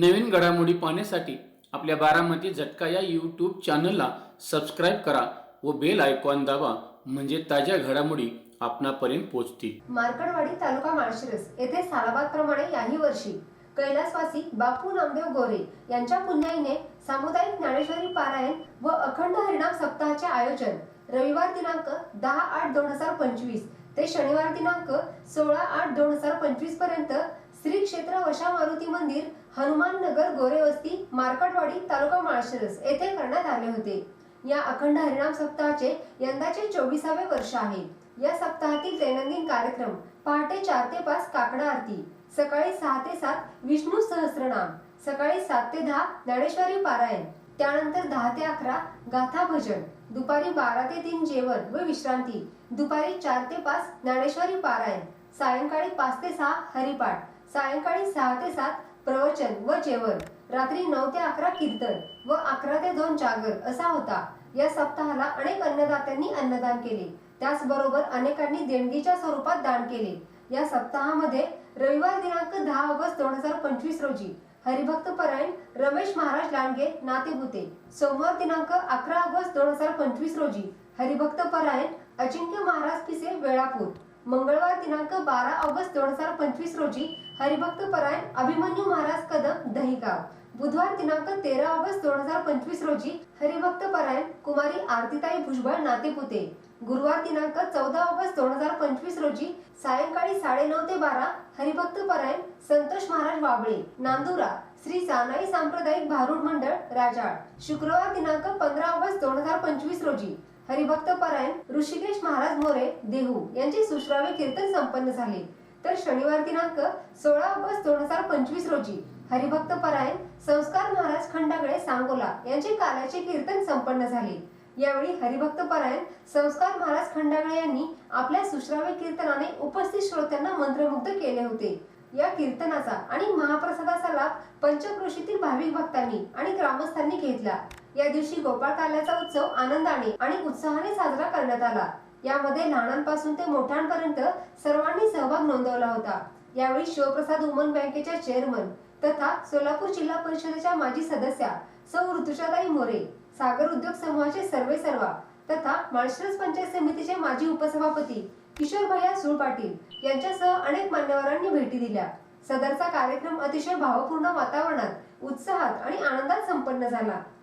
नवीन घडामोडी पाहण्यासाठी आपल्या बारामती झटका या यूट्यूब चॅनलला सबस्क्राईब करा व बेल आयकॉन दाबा म्हणजे ताज्या घडामोडी आपणापर्यंत पोहोचतील. मार्कडवाडी तालुका माळशिरस येथे सालाबादप्रमाणे याही वर्षी कैलासवासी बापू नामदेव गोरे यांच्या पुण्याईने सामुदायिक ज्ञानेश्वरी पारायण व अखंड हरिणाम सप्ताहाचे आयोजन रविवार दिनांक दहा आठ दोन हजार पंचवीस ते शनिवार दिनांक सोळा आठ दोन हजार पंचवीसपर्यंत श्री क्षेत्र वशा मारुती मंदिर हनुमान नगर गोरेवस्ती मार्कटवाडी तालुका माळशिरस येथे करण्यात आले होते. या अखंड हरिनाम सप्ताहाचे यंदाचे चोवीसावे वर्ष आहे. या सप्ताहातील दैनंदिन कार्यक्रम पहाटे चार ते पाच काकडा आरती सकाळी सहा ते सात विष्णू सहस्रनाम सकाळी सात ते दहा ज्ञानेश्वरी पारायण त्यानंतर दहा ते अकरा गाथा भजन दुपारी बारा ते तीन जेवण व विश्रांती दुपारी चार ते पाच ज्ञानेश्वरी पारायण सायंकाळी पाच ते सहा हरिपाठ सायंकाळी सहा ते सात प्रवचन व जेवण. रात्री नऊ ते अकरा कीर्तन व अकरा ते दोन जागर असा होता. या सप्ताहाला अनेक अन्नदात्यांनी अन्नदान केले. त्याचबरोबर अनेकांनी देणगीच्या स्वरूपात दान केले. या सप्ताहामध्ये रविवार दिनांक दहा ऑगस्ट दोन हजार पंचवीस रोजी हरिभक्त परायण रमेश महाराज लांडगे नातेपुते सोमवार दिनांक अकरा ऑगस्ट दोन हजार पंचवीस रोजी हरिभक्त परायण अजिंक्य महाराज पिसे वेळापूर. मंगळवार दिनांक बारा ऑगस्ट दोन हजार पंचवीस रोजी हरिभक्त परायण अभिमन्यू महाराज कदम दहिगाव. बुधवार दिनांक तेरा ऑगस्ट दोन हजार पंचवीस रोजी हरिभक्त परायण कुमारी आरतीताई भुजबळ नातेपुते. गुरुवार दिनांक चौदा ऑगस्ट दोन हजार पंचवीस रोजी सायंकाळी साडेनऊ ते बारा हरिभक्त परायण संतोष महाराज वाबळे नांदुरा श्री सानाई सांप्रदायिक भारूड मंडळ राजाळ. शुक्रवार दिनांक पंधरा ऑगस्ट दोन हजार पंचवीस रोजी हरिभक्त परायण ऋषिकेश महाराज मोरे देहू यांचे सुश्राव्य कीर्तन संपन्न झाले. तर शनिवार दिनांक सोळा ऑगस्ट दोन हजार पंचवीस रोजी हरिभक्त परायण संस्कार महाराज खंडागळे सांगोला यांचे काल्याचे कीर्तन संपन्न झाले. यावेळी हरिभक्त परायण संस्कार महाराज खंडागळे यांनी आपल्या सुश्राव्य कीर्तनाने उपस्थित श्रोत्यांना मंत्रमुग्ध केले होते. या कीर्तनाचा आणि महाप्रसादाचा लाभ पंचक्रोशीतील भाविक भक्तांनी आणि ग्रामस्थांनी घेतला. या दिवशी गोपाळ काल्याचा उत्सव आनंदाने आणि उत्साहाने साजरा करण्यात आला. यामध्ये लहानांपासून ते मोठ्यांपर्यंत सर्वांनी सहभाग नोंदवला होता. यावेळी शिवप्रसाद वुमन बँकेच्या चेअरमन तथा सोलापूर जिल्हा परिषदेच्या माजी सदस्या सौ ऋतुषाताई मोरे सागर उद्योग समूहाचे सर्वे सर्वा तथा माळशिरस पंचायत समितीचे माजी उपसभापती किशोर भैया सुळ पाटील यांच्यासह अनेक मान्यवरांनी भेटी दिल्या. सदरचा कार्यक्रम अतिशय भावपूर्ण वातावरणात उत्साहात आणि आनंदात संपन्न झाला.